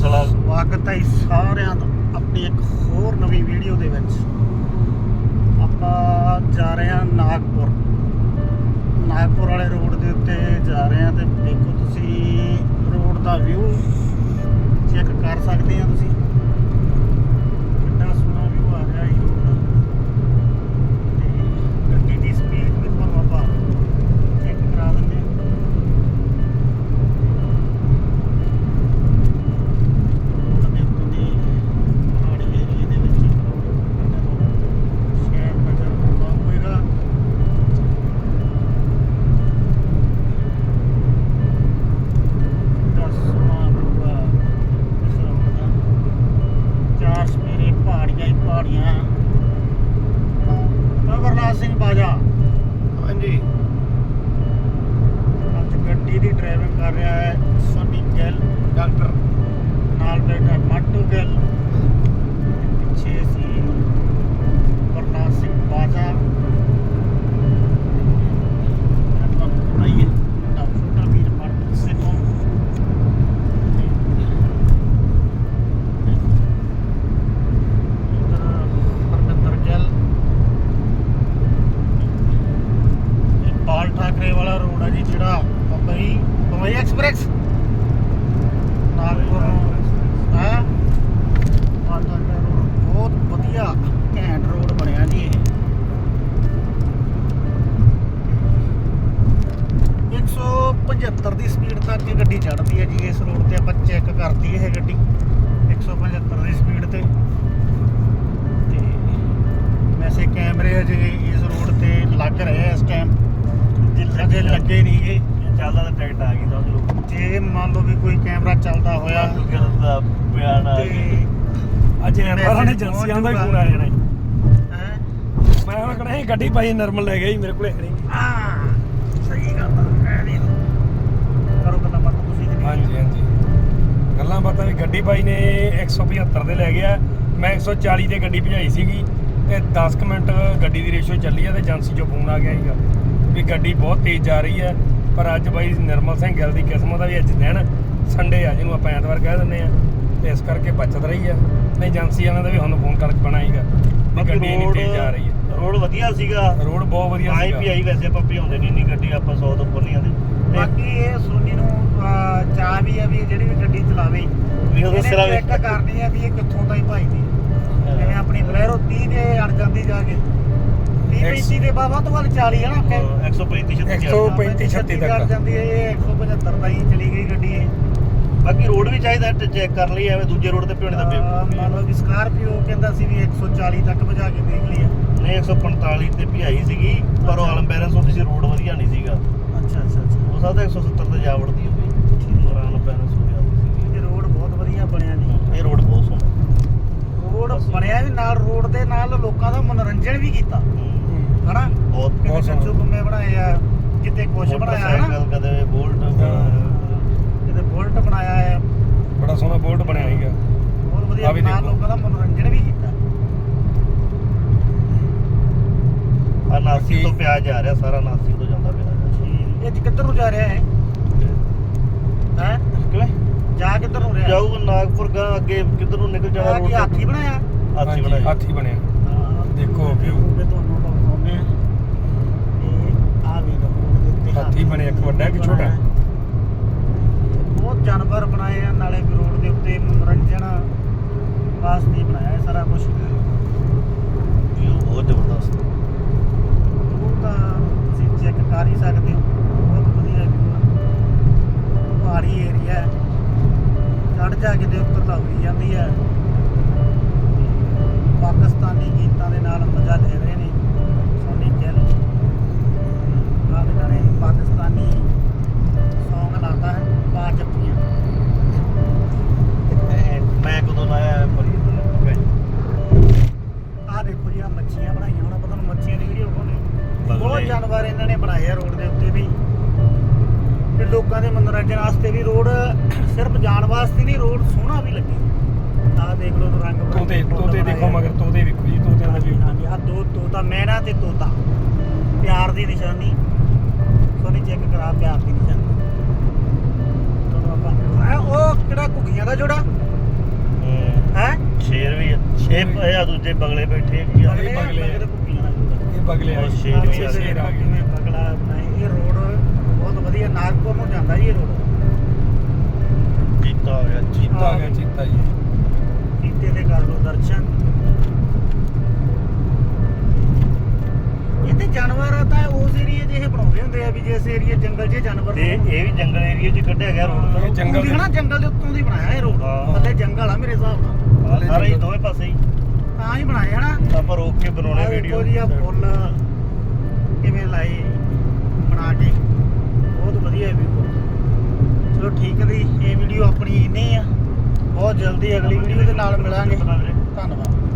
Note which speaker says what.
Speaker 1: ਸਾਲਾ
Speaker 2: ਸਵਾਗਤ ਹੈ ਜੀ ਸਾਰਿਆਂ ਦਾ ਆਪਣੀ ਇੱਕ ਹੋਰ ਨਵੀਂ ਵੀਡੀਓ ਦੇ ਵਿੱਚ। ਆਪਾਂ ਜਾ ਰਹੇ ਹਾਂ ਨਾਗਪੁਰ। ਨਾਗਪੁਰ ਵਾਲੇ ਰੋਡ ਦੇ ਉੱਤੇ ਜਾ ਰਹੇ ਹਾਂ ਤੇ ਦੇਖੋ ਤੁਸੀਂ ਰੋਡ ਦਾ ਵਿਊ ਚੈੱਕ ਕਰ ਸਕਦੇ ਆ ਤੁਸੀਂ ਕਿੰਨਾ ਸੋਹਣਾ ਵਿਊ ਆ ਰਿਹਾ ਹੈ ਰੋਡ ਦਾ ਤੇ ਗੱਡੀ ਦੀ ਸਪੀਡ ਵੀ ਤੁਹਾਨੂੰ ਆਪਾਂ ਚੈੱਕ ਕਰਾ ਦਿੰਦੇ ਹਾਂ ਰੋਡ ਦੇ ਉੱਤੇ ਦੀ ਪਹਾੜੀ ਏਰੀਏ ਦੇ ਵਿੱਚ ਇਹਨਾਂ ਨੂੰ ਸ਼ਹਿਰ ਨਜ਼ਰ ਆਉਂਦਾ ਹੋਵੇਗਾ ਦਸ ਸੋਹਣਾ ਰੂਗਾ ਇਸ ਰੋਡ ਦਾ ਚਾਰ ਸਪੇਰੇ ਪਹਾੜੀਆਂ ਹੀ ਪਹਾੜੀਆਂ ਅਮਰਨਾਥ ਸਿੰਘ ਬਾਜਾ
Speaker 1: ਹਾਂਜੀ
Speaker 2: ਅੱਜ ਗੱਡੀ ਦੀ ਡਰਾਈਵਿੰਗ ਕਰ ਰਿਹਾ ਹੈ ਸੋਨੀ ਗਿੱਲ
Speaker 1: ਡਾਕਟਰ
Speaker 2: ਨਾਲ ਬੈਠਾ ਮਾਟੂ ਗਿੱਲ ਪਿੱਛੇ ਸੀ ਗੁਰਨਾਥ ਸਿੰਘ ਬਾਜਾ ਇਹ ਤੁਹਾਨੂੰ ਬਣਾਈਏ ਛੋਟਾ ਛੋਟਾ ਵੀਰ ਮਨ ਸਿੱਖੋਂ ਇੱਧਰ ਹਰਮਿੰਦਰ ਗਿੱਲ ਇਹ ਪਾਲ ਠਾਕਰੇ ਵਾਲਾ ਰੋਡ ਹੈ ਜੀ ਜਿਹੜਾ ਬੰਬਈ ਬੰਬਈ ਐਕਸਪ੍ਰੈਸ ਨਾਗਪੁਰ ਨੂੰ ਹੈ? ਰੋਡ ਬਹੁਤ ਵਧੀਆ ਘੈਂਟ ਰੋਡ ਬਣਿਆ ਜੀ ਇਹ। 175 ਦੀ ਸਪੀਡ ਤੱਕ ਇਹ ਗੱਡੀ ਚੜ੍ਹਦੀ ਹੈ ਜੀ ਇਸ ਰੋਡ ਤੇ ਆਪਾਂ ਚੈੱਕ ਕਰਤੀ ਇਹ ਗੱਡੀ। 175 ਦੀ ਸਪੀਡ ਤੇ। ਤੇ ਵੈਸੇ ਕੈਮਰੇ ਅਜੇ ਇਸ ਰੋਡ ਤੇ ਲੱਗ ਰਹੇ ਆ ਇਸ ਟਾਈਮ ਅਜੇ ਲੱਗੇ ਨਹੀਂ ਗੇ
Speaker 1: ਚੱਲਦਾ ਤਾਂ ਟਿਕਟ ਆ ਗਈ ਸਮਝ ਲਓ।
Speaker 2: ਜੇ ਮੰਨ ਲਓ ਵੀ ਕੋਈ ਕੈਮਰਾ ਚੱਲਦਾ ਹੋਇਆ
Speaker 1: ਮਾਟੂ ਗਿੱਲ ਦਾ ਬਿਆਨ ਆ
Speaker 2: ਤੇ
Speaker 1: ਗਿਆ।
Speaker 3: ਅੱਜ ਐਤਵਾਰਾਂ ਨੇ ਏਜੰਸੀਆਂ ਦਾ ਹੀ ਫੋਨ ਆ ਜਾਣਾ ਜੀ।
Speaker 2: ਹੈਂ?
Speaker 3: ਮੈਂ ਹੁਣ ਕਹਣਾ ਸੀ ਗੱਡੀ ਭਾਈ ਨਰਮਲ ਲੈ ਗਿਆ ਜੀ ਮੇਰੇ ਕੋਲੇ ਹੈ ਨਹੀਂ।
Speaker 2: ਆ ਸਹੀ ਗੱਲ ਆ ਕਹਿ ਰਹੀ ਕਰੋ ਗੱਲਾਂ ਬਾਤਾਂ ਤੁਸੀਂ ਤੇ
Speaker 3: ਹਾਂਜੀ ਹਾਂਜੀ। ਗੱਲਾਂ ਬਾਤਾਂ ਵੀ ਗੱਡੀ ਭਾਈ ਨੇ 175 ਦੇ ਲੈ ਗਿਆ। ਮੈਂ 140 ਤੇ ਗੱਡੀ ਭਜਾਈ ਸੀਗੀ ਤੇ 10 ਕੁ ਮਿੰਟ ਗੱਡੀ ਦੀ ਰੇਸ਼ੋ ਚੱਲੀ ਆ ਤੇ ਏਜੰਸੀ ਚੋਂ ਫੋਨ ਆ ਗਿਆ ਸੀਗਾ ਵੀ ਗੱਡੀ ਬਹੁਤ ਤੇਜ਼ ਜਾ ਰਹੀ ਹੈ। ਪਰ ਅੱਜ ਬਾਈ ਨਿਰਮਲ ਸਿੰਘ ਗਿੱਲ ਦੀ ਕਿਸਮਤ ਆ ਵੀ ਅੱਜ ਦਿਨ ਸੰਡੇ ਆ ਜਿਹਨੂੰ ਆਪਾਂ ਐਤਵਾਰ ਕਹਿ ਦਿੰਦੇ ਆ। ਤੇ ਇਸ ਕਰਕੇ ਬਚਤ ਰਹੀ ਆ। ਨਹੀਂ ਏਜੰਸੀ ਵਾਲਿਆਂ ਦਾ ਵੀ ਹੁਣ ਫੋਨ ਕਰਕੇ ਬਣਾਈਗਾ ਵੀ ਗੱਡੀ ਇੰਨੀ ਤੇਜ਼ ਜਾ ਰਹੀ ਹੈ
Speaker 1: ਰੋਡ ਵਧੀਆ ਸੀਗਾ।
Speaker 3: ਰੋਡ ਬਹੁਤ ਵਧੀਆ ਸੀਗਾ।
Speaker 1: ਆਈ ਵੈਸੇ ਆਪਾਂ ਭਜਾਉਂਦੇ ਨਹੀਂ ਇੰਨੀ ਗੱਡੀ ਆਪਾਂ 100 ਤੋਂ ਉੱਪਰ ਨਹੀਂ ਆਉਂਦੇ
Speaker 2: ਬਾਕੀ ਇਹ ਸੋਨੀ ਨੂੰ ਚਾਅ ਵੀ ਆ ਵੀ ਜਿਹੜੀ ਵੀ ਗੱਡੀ ਚਲਾਵੇ।
Speaker 1: ਵੀ ਉਹਦਾ ਸਿਰਾ
Speaker 2: ਚੈੱਕ
Speaker 1: ਵੇਖ
Speaker 2: ਕਰਨੀ ਆ ਵੀ ਇਹ ਕਿੱਥੋਂ ਤਾਈ ਭਾਈਦੀ ਜਿਵੇਂ ਆਪਣੀ ਬਲੈਰੋ 30 ਦੇ ਅੜ ਜਾਂਦੀ ਜਾ ਕੇ। 30 35 ਦੇ ਬਾਬਾ ਤੋਂ ਵੱਲ 40 ਹੈ ਨਾ ਕਿ
Speaker 1: 135
Speaker 3: 100
Speaker 1: 36
Speaker 3: 35 36
Speaker 2: ਅੜ
Speaker 3: ਤੱਕ।
Speaker 2: ਜਾਂਦੀ ਹੈ ਇਹ 175 ਤਾਈ ਚਲੀ ਗਈ ਗੱਡੀ ਇਹ।
Speaker 1: ਬਾਕੀ ਰੋਡ ਵੀ ਚਾਹੀਦਾ ਚੈੱਕ ਕਰ ਲਈ ਐਵੇਂ ਦੂਜੇ ਰੋਡ ਤੇ ਭਿਉਣੇ ਦਾ
Speaker 2: ਮੰਨ ਲਓ ਵੀ ਸਕਾਰਪੀਓ ਕਹਿੰਦਾ ਸੀ ਵੀ 140 ਤੱਕ ਭਜਾ ਕੇ ਦੇਖ ਲਿਆ
Speaker 1: ਨਹੀਂ 145 ਤੇ ਭਜਾਈ ਸੀਗੀ ਪਰ ਉਹ ਆਲਮ ਬੈਲੈਂਸ ਹੁੰਦੀ ਸੀ ਰੋਡ ਵਧੀਆ ਨਹੀਂ ਸੀਗਾ।
Speaker 2: ਅੱਛਾ ਅੱਛਾ ਅੱਛਾ।
Speaker 1: ਉਹ ਸਕਦਾ 170 ਤੇ ਜਾ ਵੜਦੀ ਹੋਵੇ। ਆਲਮ ਬੈਲੈਂਸ ਹੋ ਗਿਆ ਸੀ
Speaker 2: ਇਹ ਰੋਡ ਬਹੁਤ ਵਧੀਆ ਬਣਿਆ ਜੀ।
Speaker 1: ਇਹ ਰੋਡ ਬਹੁਤ ਸੋਹਣਾ।
Speaker 2: ਰੋਡ ਬਣਿਆ ਵੀ ਨਾਲ ਰੋਡ ਦੇ ਨਾਲ ਲੋਕਾਂ ਦਾ ਮਨੋਰੰਜਨ ਵੀ ਕੀਤਾ। ਹਨਾ?
Speaker 1: ਬਹੁਤ
Speaker 3: ਬਹੁਤ
Speaker 2: ਸੱਚੂ ਬੰਮੇ ਬਣਾਏ ਆ। ਕਿਤੇ ਕੁਛ ਬਣਾਇਆ ਹੈ ਨਾ।
Speaker 1: ਮੋਟਰਸਾਈਕਲ ਕਦੇ ਬੋਲਟ
Speaker 2: ਕਿਤੇ ਬੁਲਟ ਬਣਾਇਆ ਹੈ।
Speaker 3: ਬੜਾ ਸੋਹਣਾ ਬੋਲਟ ਬਣਿਆ ਸੀਗਾ।
Speaker 2: ਬਹੁਤ ਵਧੀਆ
Speaker 3: ਆ ਵੀ
Speaker 2: ਨਾਲ
Speaker 3: ਦੇਖੋ।
Speaker 2: ਲੋਕਾਂ ਦਾ ਮਨੋਰੰਜਨ ਵੀ ਕੀਤਾ।
Speaker 1: ਆ ਨਾਸੀ ਤੋਂ ਪਿਆ ਜਾ ਰਿਹਾ ਸਾਰਾ ਨਾਸੀ ਤੋਂ ਜਾਂਦਾ ਪਿਆ।
Speaker 2: ਇਹ ਕਿੱਧਰ ਨੂੰ ਜਾ ਰਿਹਾ ਹੈ ਹੈ?
Speaker 1: ਕਿਵੇਂ?
Speaker 2: ਜਾ ਕਿੱਧਰ ਨੂੰ ਰਿਹਾ?
Speaker 1: ਜਾਊਗਾ ਨਾਗਪੁਰ ਗਾ ਅੱਗੇ ਕਿੱਧਰ ਨੂੰ ਨਿਕਲ ਜਾਣਾ
Speaker 2: ਆ ਕੀ ਹਾਥੀ ਬਣਾਇਆ
Speaker 1: ਹਾਥੀ ਬਣਾਇਆ
Speaker 3: ਹਾਥੀ ਬਣਿਆ। ਦੇਖੋ view।
Speaker 2: ਮੈਂ ਤੁਹਾਨੂੰ ਦਿਖਾਉਂਦੇ ਆ ਇਹ ਆ ਵੀ ਰੋਡ ਦੇ ਉੱਤੇ
Speaker 3: ਹਾਥੀ ਬਣਿਆ, ਇੱਕ ਵੱਡਾ, ਇੱਕ ਛੋਟਾ।
Speaker 2: ਬਹੁਤ ਜਾਨਵਰ ਬਣਾਏ ਆ ਨਾਲੇ ਰੋਡ ਦੇ ਉੱਤੇ ਮਨੋਰੰਜਨ ਵਾਸਤੇ ਬਣਾਇਆ ਇਹ ਸਾਰਾ ਕੁਝ
Speaker 1: View ਬਹੁਤ ਜ਼ਬਰਦਸਤ।
Speaker 2: ਉਹ ਤਾਂ ਤੁਸੀਂ ਚੈੱਕ ਕਰ ਹੀ ਸਕਦੇ ਹੋ ਬਹੁਤ ਵਧੀਆ ਪਹਾੜੀ ਏਰੀਆ ਹੈ। ਚੜ ਜਾ ਕੇ ਦੇ ਉੱਪਰ ਲਾਉਣੀ ਜਾਂਦੀ ਹੈ। ਸਿਰਫ ਜਾਣ ਵਾਸਤੇ ਨਹੀਂ ਰੋਡ ਸੋਹਣਾ ਵੀ ਲੱਗੇ। ਆਹ ਦੇਖ ਲਓ ਰੰਗ ਬਿਰੰਗੇ
Speaker 3: ਤੋਤੇ ਤੋਤੇ ਦੇਖੋ
Speaker 2: ਆ।
Speaker 3: ਮਗਰ ਤੋਤੇ ਵੇਖੋ ਜੀ ਤੋਤਿਆਂ ਦਾ ਵੀ
Speaker 2: ਹਾਂਜੀ ਆ ਦੋ ਤੋਤਾ ਮੈਨਾ ਤੇ ਤੋਤਾ। ਪਿਆਰ ਦੀ ਨਿਸ਼ਾਨੀ। ਸੋਨੀ ਚੈੱਕ ਕਰਾ ਪਿਆਰ ਦੀ ਨਿਸ਼ਾਨੀ। ਤੁਹਾਨੂੰ ਆਪਾਂ ਆਹ ਉਹ ਕਿਹੜਾ ਘੁੱਗੀਆਂ ਦਾ ਜੋੜਾ?
Speaker 1: ਇਹ ਇਹ ਆ ਦੂਜੇ ਬਗਲੇ ਬੈਠੇ ਕੀ ਆ?
Speaker 3: ਬਗਲੇ ਆ।
Speaker 2: ਦਾ ਜੂੜਾ।
Speaker 3: ਇਹ ਬਗਲੇ ਆ। ਜੀ।
Speaker 1: ਸ਼ੇਰ ਵੀ ਆ।
Speaker 3: ਸ਼ੇਰ ਆ
Speaker 2: ਕਿਵੇਂ ਬਗਲਾ ਬਣਾਏ। ਇਹ ਰੋਡ ਬਹੁਤ ਵਧੀਆ ਨਾਗਪੁਰ ਨੂੰ ਜਾਂਦਾ ਜੀ ਇਹ ਰੋਡ।
Speaker 1: ਕੀਤਾ ਹੋ ਗਿਆ
Speaker 3: ਚੀਤਾ ਆ ਗਿਆ ਚੀਤਾ ਜੀ।
Speaker 2: ਕੀਤੇ ਦੇ ਕਰ ਲੋ ਦਰਸ਼ਨ। ਇਹ ਤੇ ਜਾਨਵਰ ਤਾਂ ਉਸ ਏਰੀਏ 'ਚ ਇਹ ਬਣਾਉਂਦੇ ਹੁੰਦੇ ਆ ਵੀ ਜਿਸ ਏਰੀਏ ਜੰਗਲ 'ਚ ਜਾਨਵਰ
Speaker 1: ਤੇ ਇਹ ਵੀ ਜੰਗਲ ਏਰੀਆ 'ਚ ਕੱਢਿਆ ਗਿਆ ਰੋਡ
Speaker 3: ਇਹ ਜੰਗਲ
Speaker 2: ਦੇ
Speaker 3: ਦੇ-
Speaker 2: ਨਾ ਜੰਗਲ ਦੇ ਉੱਤੋਂ ਦੀ ਬਣਾਇਆ ਇਹ ਰੋਡ।
Speaker 1: ਹਾਂ।
Speaker 2: ਥੱਲੇ ਜੰਗਲ ਆ ਮੇਰੇ ਹਿਸਾਬ ਨਾਲ।
Speaker 1: ਸਾਰਾ ਦੋਵੇਂ ਪਾਸੇ ਹੀ।
Speaker 2: ਤਾਂ ਹੀ ਬਣਾਇਆ ਹਨਾ
Speaker 1: ਆਪਾਂ ਰੋਕ ਕੇ ਬਣਾਉਣੇ
Speaker 2: ਆਹ
Speaker 1: ਵੀਡੀਓ
Speaker 2: ਦੇਖੋ ਜੀ ਆ ਫੁੱਲ ਕਿਵੇਂ ਲਾਏ ਬਣਾ ਕੇ ਬਹੁਤ ਵਧੀਆ ਵਿਊ ਚਲੋ ਠੀਕ ਹੈ ਜੀ ਇਹ ਵੀਡੀਓ ਆਪਣੀ ਇੰਨੀ ਆ ਬਹੁਤ ਜਲਦੀ ਅਗਲੀ ਵੀਡੀਓ ਦੇ ਨਾਲ ਮਿਲਾਂਗੇ। ਧੰਨਵਾਦ।